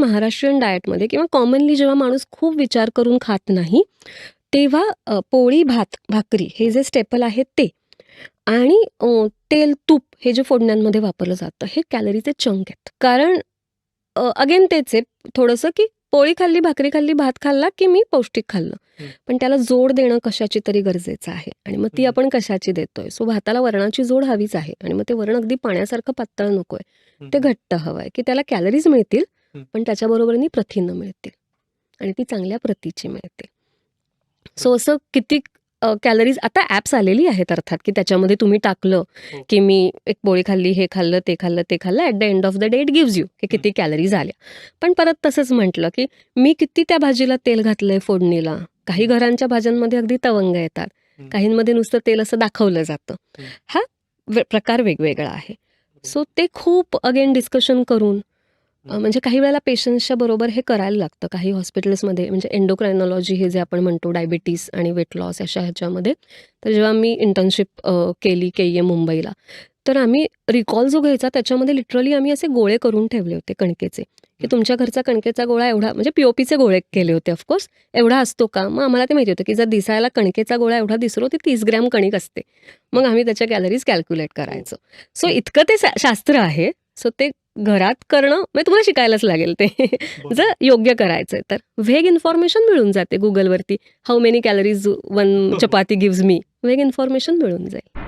महाराष्ट्रीयन डाएटमध्ये किंवा कॉमनली जेव्हा माणूस खूप विचार करून खात नाही, तेव्हा पोळी, भात, भाकरी हे जे स्टेपल आहेत ते आणि तेल, तूप हे जे फोडण्यांमध्ये वापरलं जातं, हे कॅलरीचे चंक आहेत. कारण अगेन तेच आहे थोडंसं, की पोळी खाल्ली, भाकरी खाल्ली, भात खाल्ला, की मी पौष्टिक खाल्लं. पण त्याला जोड देणं कशाची तरी गरजेचं आहे आणि मग ती. आपण कशाची देतोय. सो भाताला वरणाची जोड हवीच आहे आणि मग ते वरण अगदी पाण्यासारखं पातळ नकोय. ते. घट्ट हवंय, की त्याला कॅलरीज मिळतील. पण त्याच्याबरोबरीने प्रथिनं मिळतील आणि ती चांगल्या प्रतीची मिळतील. सो असं किती कॅलरीज आता ॲप्स आलेली आहेत अर्थात, की त्याच्यामध्ये तुम्ही टाकलं, हो. की मी एक पोळी खाल्ली, हे खाल्लं, ते खाल्लं, ते खाल्लं. At the end of the day it gives you की हं. किती कॅलरीज आल्या. पण परत तसंच म्हटलं, की मी किती त्या भाजीला तेल घातलंय फोडणीला. काही. घरांच्या भाज्यांमध्ये अगदी तवंग येतात. काहींमध्ये नुसतं तेल असं दाखवलं जातं. हं. प्रकार वेगवेगळा आहे. सो ते खूप अगेन डिस्कशन करून. म्हणजे काही वेळेला पेशंट्सच्या बरोबर हे करायला लागतं. काही हॉस्पिटल्समध्ये म्हणजे एंडोक्रायनॉलॉजी हे जे आपण म्हणतो डायबिटीज आणि वेट लॉस अशा ह्याच्यामध्ये. तर जेव्हा मी इंटर्नशिप केली के-ई-एम मुंबईला, तर आम्ही रिकॉल जो घ्यायचा त्याच्यामध्ये लिटरली आम्ही असे गोळे करून ठेवले होते कणकेचे, की हं. तुमच्या घरचा कणकेचा गोळा एवढा म्हणजे पी-ओ-पीचे गोळे केले होते ऑफकोर्स. एवढा असतो का? मग आम्हाला ते माहिती होतं, की जर दिसायला कणकेचा गोळा एवढा दिसतो, ती 30 ग्रॅम कणिक असते. मग आम्ही त्याच्या कॅलरीज कॅल्क्युलेट हो. करायचो. सो इतकं ते शा शास्त्र आहे. सो ते घरात करणं म्हणजे तुम्हाला शिकायलाच लागेल ते. जर योग्य करायचंय तर. व्हेग इन्फॉर्मेशन मिळून जाते Googleवरती. How many calories one. Chapati gives me. Vague information मिळून जाईल.